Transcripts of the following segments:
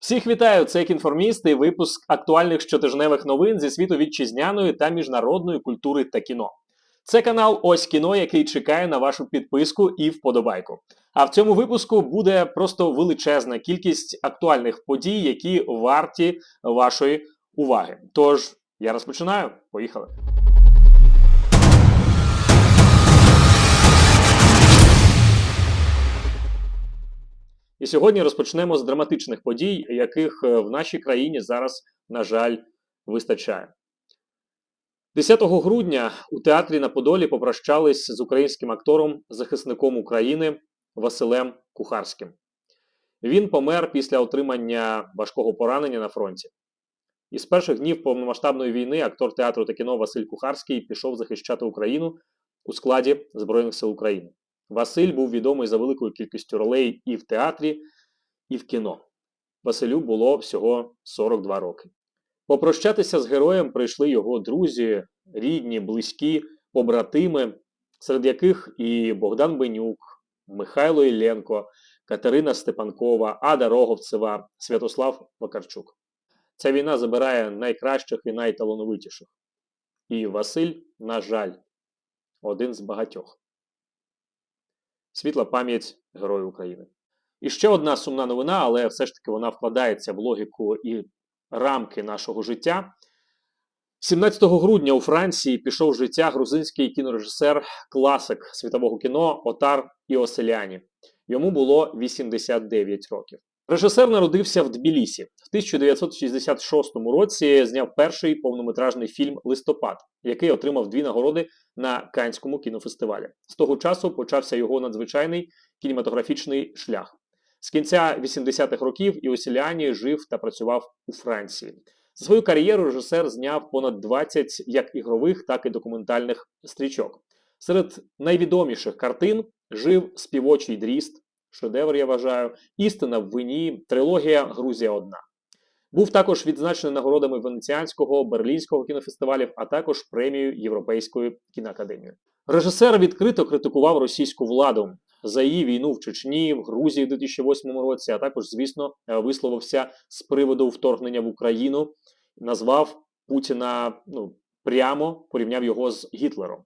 Всіх вітаю! Це і випуск актуальних щотижневих новин зі світу вітчизняної та міжнародної культури та кіно. Це канал Ось кіно, який чекає на вашу підписку і вподобайку. А в цьому випуску буде просто величезна кількість актуальних подій, які варті вашої уваги. Тож я розпочинаю. Поїхали. І сьогодні розпочнемо з драматичних подій, яких е, в нашій країні зараз, на жаль, вистачає. 10 грудня у театрі на Подолі попрощались з українським актором, захисником України Василем Кухарським. Він помер після отримання важкого поранення на фронті. Із перших днів повномасштабної війни актор театру та кіно Василь Кухарський пішов захищати Україну у складі Збройних сил України. Василь був відомий за великою кількістю ролей і в театрі, і в кіно. Василю було всього 42 роки. Попрощатися з героєм прийшли його друзі, рідні, близькі, побратими, серед яких і Богдан Бенюк, Михайло Ілленко, Катерина Степанкова, Ада Роговцева, Святослав Вакарчук. Ця війна забирає найкращих і найталановитіших. І Василь, на жаль, один з багатьох. Світла пам'ять Герою України. І ще одна сумна новина, але все ж таки вона вкладається в логіку і рамки нашого життя. 17 грудня у Франції пішов життя грузинський кінорежисер, класик світового кіно Отар Іоселяні. Йому було 89 років. Режисер народився в Тбілісі. В 1966 році зняв перший повнометражний фільм Листопад, який отримав дві нагороди на Канському кінофестивалі. З того часу почався його надзвичайний кінематографічний шлях. З кінця 80-х років Іосіляні жив та працював у Франції. За свою кар'єру режисер зняв понад 20 як ігрових, так і документальних стрічок. Серед найвідоміших картин жив співочий дріст, шедевр, я вважаю, істина в вині, трилогія Грузія одна. Був також відзначений нагородами Венеціанського, Берлінського кінофестивалів, а також премією Європейської кіноакадемії. Режисер відкрито критикував російську владу за її війну в Чечні, в Грузії в 2008 році, а також, звісно, висловився з приводу вторгнення в Україну, назвав Путіна ну, прямо порівняв його з Гітлером.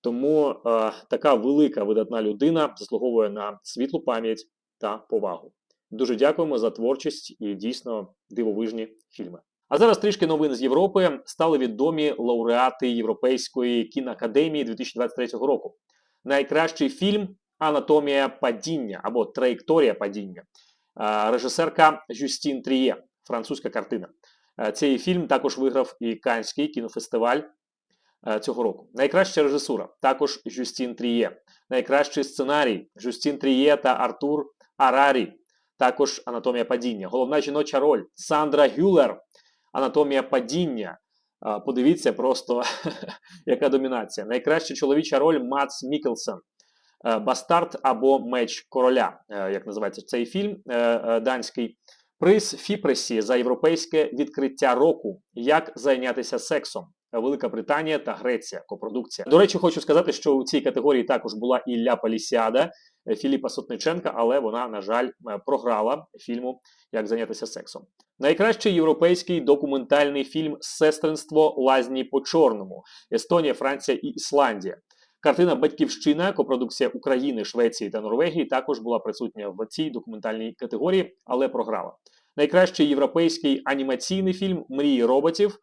Тому е, така велика видатна людина заслуговує на світлу пам'ять та повагу. Дуже дякуємо за творчість і дійсно дивовижні фільми. А зараз трішки новин з Європи стали відомі лауреати Європейської кіноакадемії 2023 року. Найкращий фільм Анатомія падіння або Траєкторія падіння. Е, режисерка Жюстін Тріє, французька картина. Е, цей фільм також виграв і Канський кінофестиваль цього року. Найкраща режисура також Жюстін Тріє. Найкращий сценарій Жюстін Тріє та Артур Арарі. Також Анатомія падіння. Головна жіноча роль Сандра Гюлер. Анатомія падіння. Подивіться просто, яка домінація. Найкраща чоловіча роль Мац Мікелсен. Бастард або Меч Короля, як називається цей фільм данський. Приз Фіпресі за європейське відкриття року. Як зайнятися сексом. Велика Британія та Греція. Копродукція. До речі, хочу сказати, що у цій категорії також була Ілля Палісіада Філіпа Сотниченка, але вона, на жаль, програла фільму Як зайнятися сексом. Найкращий європейський документальний фільм Сестринство лазні по чорному. Естонія, Франція і Ісландія. Картина Батьківщина, копродукція України, Швеції та Норвегії, також була присутня в цій документальній категорії, але програла. Найкращий європейський анімаційний фільм Мрії роботів,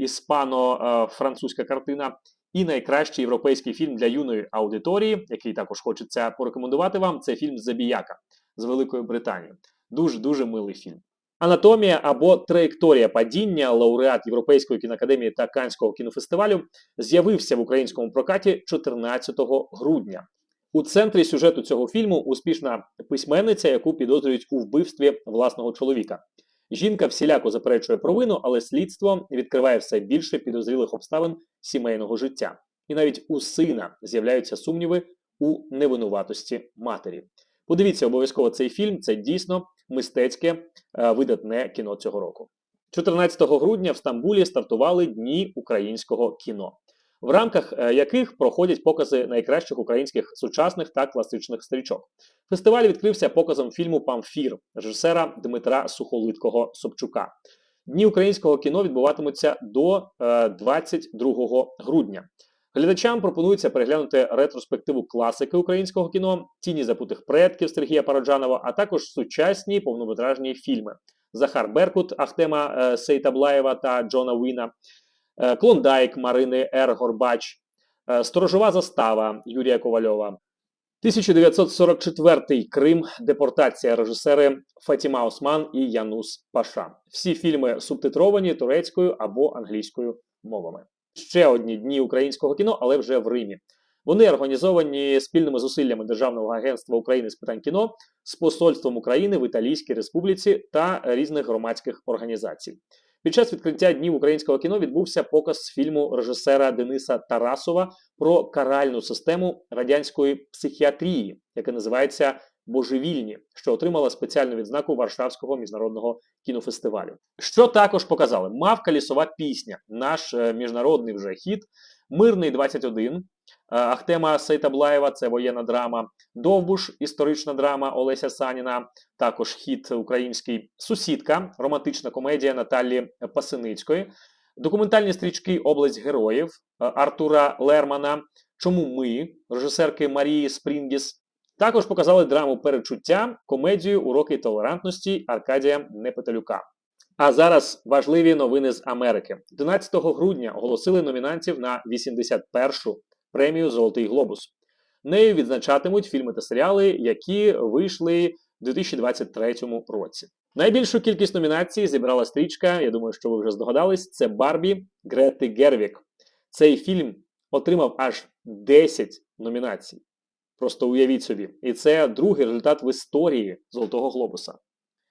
іспано-французька картина. І найкращий європейський фільм для юної аудиторії, який також хочеться порекомендувати вам, це фільм Забіяка з Великої Британії. Дуже дуже милий фільм. Анатомія або траєкторія падіння, лауреат Європейської кіноакадемії та Канського кінофестивалю, з'явився в українському прокаті 14 грудня. У центрі сюжету цього фільму успішна письменниця, яку підозрюють у вбивстві власного чоловіка. Жінка всіляко заперечує провину, але слідство відкриває все більше підозрілих обставин сімейного життя. І навіть у сина з'являються сумніви у невинуватості матері. Подивіться обов'язково цей фільм. Це дійсно мистецьке е, видатне кіно цього року. 14 грудня в Стамбулі стартували Дні українського кіно. В рамках е, яких проходять покази найкращих українських сучасних та класичних стрічок. Фестиваль відкрився показом фільму Памфір режисера Дмитра Сухолиткого Собчука. Дні українського кіно відбуватимуться до е, 22 грудня. Глядачам пропонується переглянути ретроспективу класики українського кіно, тіні забутих предків Сергія Параджанова, а також сучасні повнометражні фільми Захар Беркут, Ахтема е, Сейтаблаєва та Джона Уіна, е, Клондайк Марини Р. Горбач, е, Сторожова застава Юрія Ковальова. 1944 Крим, депортація режисери Фатіма Осман і Янус Паша. Всі фільми субтитровані турецькою або англійською мовами. Ще одні дні українського кіно, але вже в Римі. Вони організовані спільними зусиллями Державного агентства України з питань кіно з посольством України в Італійській Республіці та різних громадських організацій. Під час відкриття днів українського кіно відбувся показ фільму режисера Дениса Тарасова про каральну систему радянської психіатрії, яка називається Божевільні, що отримала спеціальну відзнаку Варшавського міжнародного кінофестивалю. Що також показали? Мавка лісова пісня, наш е, міжнародний вже хіт, Мирний 21, е, Ахтема Сейтаблаєва, це воєнна драма, Довбуш, історична драма Олеся Саніна, також хіт український Сусідка, романтична комедія Наталі Пасиницької, документальні стрічки Область героїв е, Артура Лермана, Чому ми режисерки Марії Спрінгіс. Також показали драму Перечуття, комедію Уроки толерантності Аркадія Непетелюка. А зараз важливі новини з Америки. 11 грудня оголосили номінантів на 81-шу премію Золотий Глобус. Нею відзначатимуть фільми та серіали, які вийшли в 2023 році. Найбільшу кількість номінацій зібрала стрічка. Я думаю, що ви вже здогадались. Це Барбі Грети Гервік. Цей фільм отримав аж 10 номінацій. Просто уявіть собі. І це другий результат в історії Золотого Глобуса.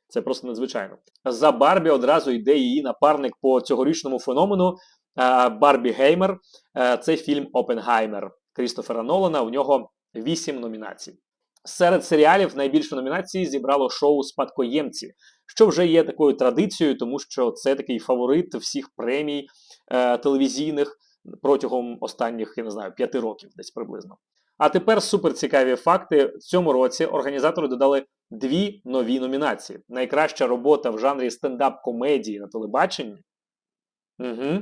Це просто надзвичайно. За Барбі одразу йде її напарник по цьогорічному феномену Барбі Геймер. Це фільм Опенгаймер Крістофера Нолана. У нього 8 номінацій. Серед серіалів найбільше номінацій зібрало шоу Спадкоємці, що вже є такою традицією, тому що це такий фаворит всіх премій е, телевізійних протягом останніх, я не знаю, п'яти років, десь приблизно. А тепер суперцікаві факти. В цьому році організатори додали дві нові номінації: найкраща робота в жанрі стендап-комедії на телебаченні. Угу.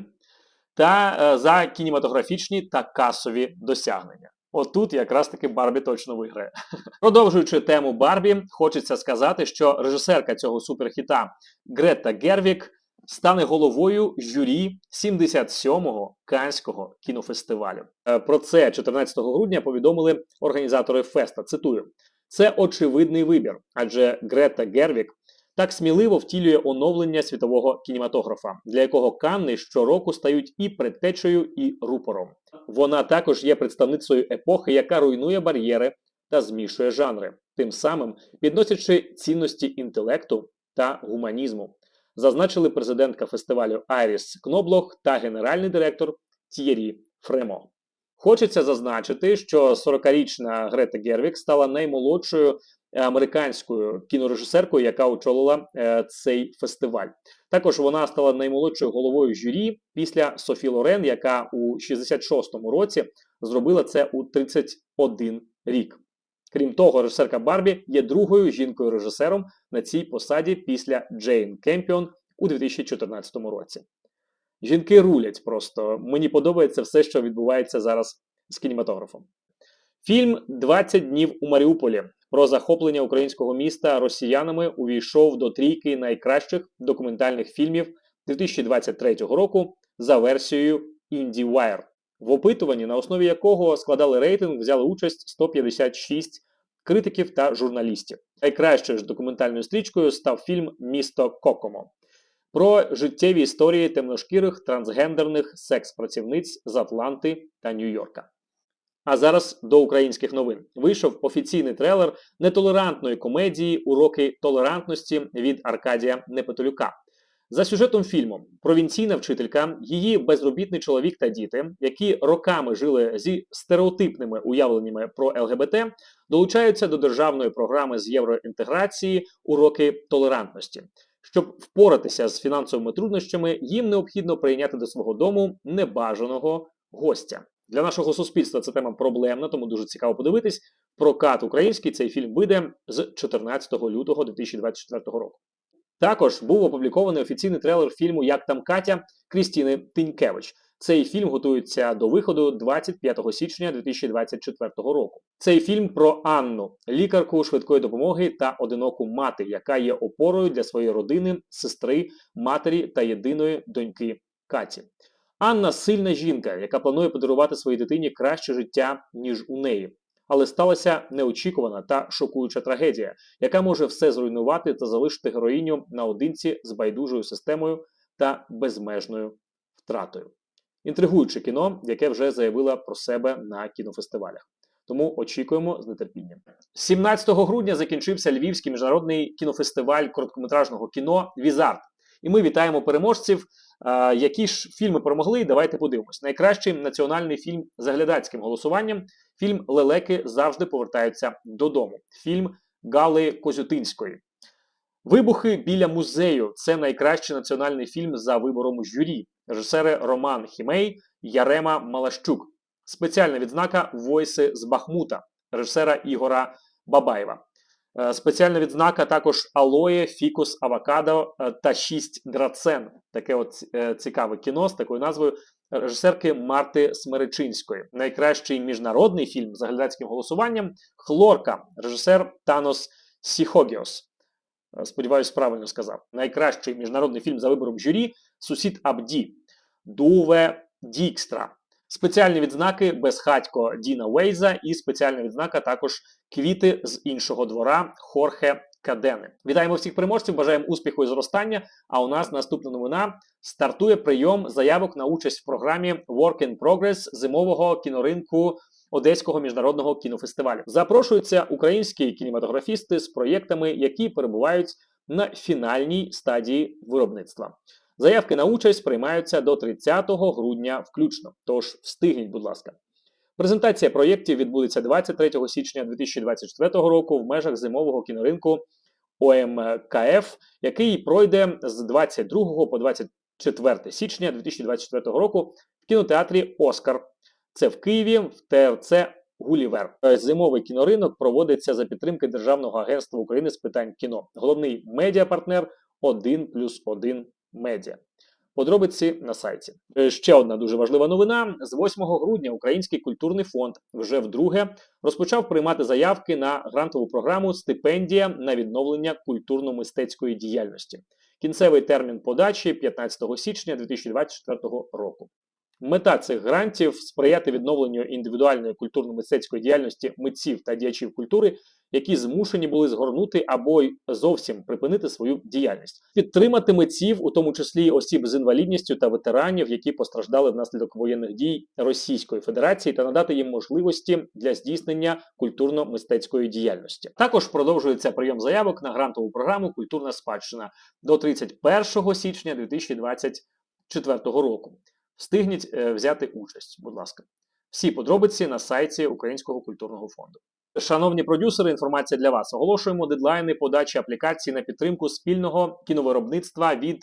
Та е, за кінематографічні та касові досягнення. Отут якраз таки Барбі точно виграє. Продовжуючи тему Барбі, хочеться сказати, що режисерка цього суперхіта Грета Гервік стане головою журі 77-го Канського кінофестивалю. Е, Про це 14 грудня повідомили організатори феста. Цитую: це очевидний вибір, адже Грета Гервік так сміливо втілює оновлення світового кінематографа, для якого Канни щороку стають і предтечею, і рупором. Вона також є представницею епохи, яка руйнує бар'єри та змішує жанри, тим самим підносячи цінності інтелекту та гуманізму. Зазначили президентка фестивалю Айріс Кноблох та генеральний директор Т'єрі Фремо. Хочеться зазначити, що 40-річна Грета Гервік стала наймолодшою американською кінорежисеркою, яка очолила е, цей фестиваль. Також вона стала наймолодшою головою журі після Софі Лорен, яка у 66-му році зробила це у 31 рік. Крім того, режисерка Барбі є другою жінкою-режисером на цій посаді після Джейн Кемпіон у 2014 році. Жінки рулять просто. Мені подобається все, що відбувається зараз з кінематографом. Фільм «20 днів у Маріуполі про захоплення українського міста росіянами увійшов до трійки найкращих документальних фільмів 2023 року за версією IndieWire, в опитуванні, на основі якого складали рейтинг, взяли участь 156 критиків та журналістів. Найкращою ж документальною стрічкою став фільм Місто Кокомо про життєві історії темношкірих трансгендерних секс-працівниць з Атланти та Нью-Йорка. А зараз до українських новин. Вийшов офіційний трейлер нетолерантної комедії Уроки толерантності від Аркадія Непетолюка. За сюжетом фільму провінційна вчителька, її безробітний чоловік та діти, які роками жили зі стереотипними уявленнями про ЛГБТ, долучаються до державної програми з євроінтеграції Уроки толерантності. Щоб впоратися з фінансовими труднощами, їм необхідно прийняти до свого дому небажаного гостя. Для нашого суспільства це тема проблемна, тому дуже цікаво подивитись. Прокат український цей фільм вийде з 14 лютого 2024 року. Також був опублікований офіційний трейлер фільму Як там Катя Крістіни Тинькевич. Цей фільм готується до виходу 25 січня 2024 року. Цей фільм про Анну, лікарку швидкої допомоги та одиноку мати, яка є опорою для своєї родини, сестри, матері та єдиної доньки Каті. Анна сильна жінка, яка планує подарувати своїй дитині краще життя, ніж у неї. Але сталася неочікувана та шокуюча трагедія, яка може все зруйнувати та залишити героїню наодинці з байдужою системою та безмежною втратою. Інтригуюче кіно, яке вже заявила про себе на кінофестивалях. Тому очікуємо з нетерпінням. 17 грудня закінчився Львівський міжнародний кінофестиваль короткометражного кіно Візарт. І ми вітаємо переможців. Які ж фільми перемогли? Давайте подивимось. Найкращий національний фільм з глядацьким голосуванням. Фільм Лелеки завжди повертаються додому. Фільм Гали Козютинської. Вибухи біля музею це найкращий національний фільм за вибором журі. Режисери Роман Хімей, Ярема Малащук. Спеціальна відзнака Войси з Бахмута, режисера Ігора Бабаєва. Е, Спеціальна відзнака також Алоє, Фікус, Авокадо е, та Шість Грацен. Таке от е, цікаве кіно з такою назвою режисерки Марти Смеречинської. Найкращий міжнародний фільм з глядацьким голосуванням Хлорка, режисер Танос Сіхогіос. Сподіваюсь, правильно сказав. Найкращий міжнародний фільм за вибором журі Сусід Абді, Дуве Дікстра. Спеціальні відзнаки Безхатько Діна Вейза і спеціальна відзнака також Квіти з іншого двора Хорхе Кадени. Вітаємо всіх переможців, бажаємо успіху і зростання. А у нас наступна новина стартує прийом заявок на участь в програмі Work in Progress зимового кіноринку Одеського міжнародного кінофестивалю. Запрошуються українські кінематографісти з проєктами, які перебувають на фінальній стадії виробництва. Заявки на участь приймаються до 30 грудня включно. Тож встигніть, будь ласка. Презентація проєктів відбудеться 23 січня 2024 року в межах зимового кіноринку ОМКФ, який пройде з 22 по 24 січня 2024 року в кінотеатрі Оскар. Це в Києві, в ТРЦ Гулівер. Зимовий кіноринок проводиться за підтримки Державного агентства України з питань кіно. Головний медіапартнер 1 плюс 1 медіа. Подробиці на сайті. Е, Ще одна дуже важлива новина: з 8 грудня Український культурний фонд вже вдруге розпочав приймати заявки на грантову програму Стипендія на відновлення культурно-мистецької діяльності. Кінцевий термін подачі 15 січня 2024 року. Мета цих грантів сприяти відновленню індивідуальної культурно-мистецької діяльності митців та діячів культури, які змушені були згорнути або й зовсім припинити свою діяльність, підтримати митців, у тому числі осіб з інвалідністю та ветеранів, які постраждали внаслідок воєнних дій Російської Федерації, та надати їм можливості для здійснення культурно-мистецької діяльності. Також продовжується прийом заявок на грантову програму Культурна спадщина до 31 січня 2024 року. Встигніть е, взяти участь, будь ласка. Всі подробиці на сайті Українського культурного фонду. Шановні продюсери, інформація для вас. Оголошуємо дедлайни подачі аплікацій на підтримку спільного кіновиробництва від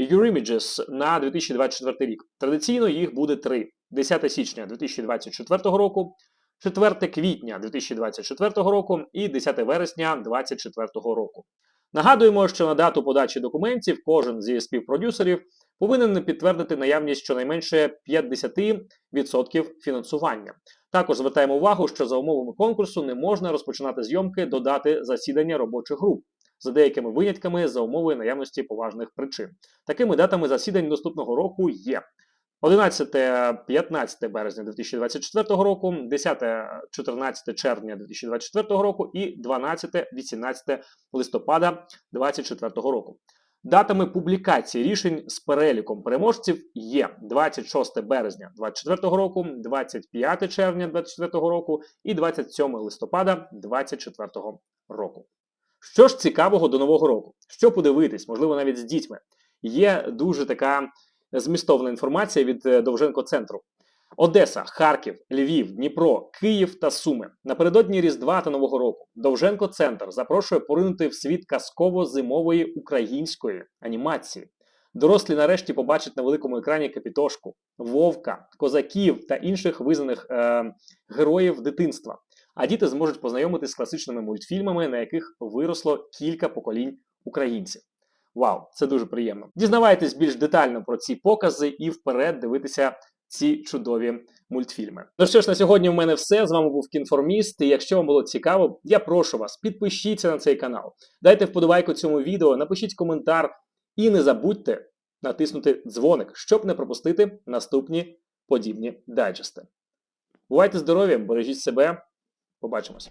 Eurimages на 2024 рік. Традиційно їх буде три: 10 січня 2024 року, 4 квітня 2024 року і 10 вересня 2024 року. Нагадуємо, що на дату подачі документів кожен зі співпродюсерів повинен підтвердити наявність щонайменше 50% фінансування. Також звертаємо увагу, що за умовами конкурсу не можна розпочинати зйомки до дати засідання робочих груп. За деякими винятками за умови наявності поважних причин. Такими датами засідань наступного року є 11-15 березня 2024 року, 10-14 червня 2024 року і 12-18 листопада 2024 року. Датами публікації рішень з переліком переможців є 26 березня 2024 року, 25 червня 2024 року і 27 листопада 2024 року. Що ж цікавого до нового року? Що подивитись, можливо, навіть з дітьми. Є дуже така змістовна інформація від е, Довженко центру. Одеса, Харків, Львів, Дніпро, Київ та Суми. Напередодні Різдва та Нового року Довженко Центр запрошує поринути в світ казково-зимової української анімації. Дорослі нарешті побачать на великому екрані Капітошку, Вовка, козаків та інших визнаних е, героїв дитинства. А діти зможуть познайомитися з класичними мультфільмами, на яких виросло кілька поколінь українців. Вау, це дуже приємно. Дізнавайтесь більш детально про ці покази і вперед дивитися ці чудові мультфільми. Ну що ж, на сьогодні в мене все. З вами був Кінформіст. І якщо вам було цікаво, я прошу вас, підпишіться на цей канал, дайте вподобайку цьому відео, напишіть коментар і не забудьте натиснути дзвоник, щоб не пропустити наступні подібні дайджести. Бувайте здорові, бережіть себе. Побачимось.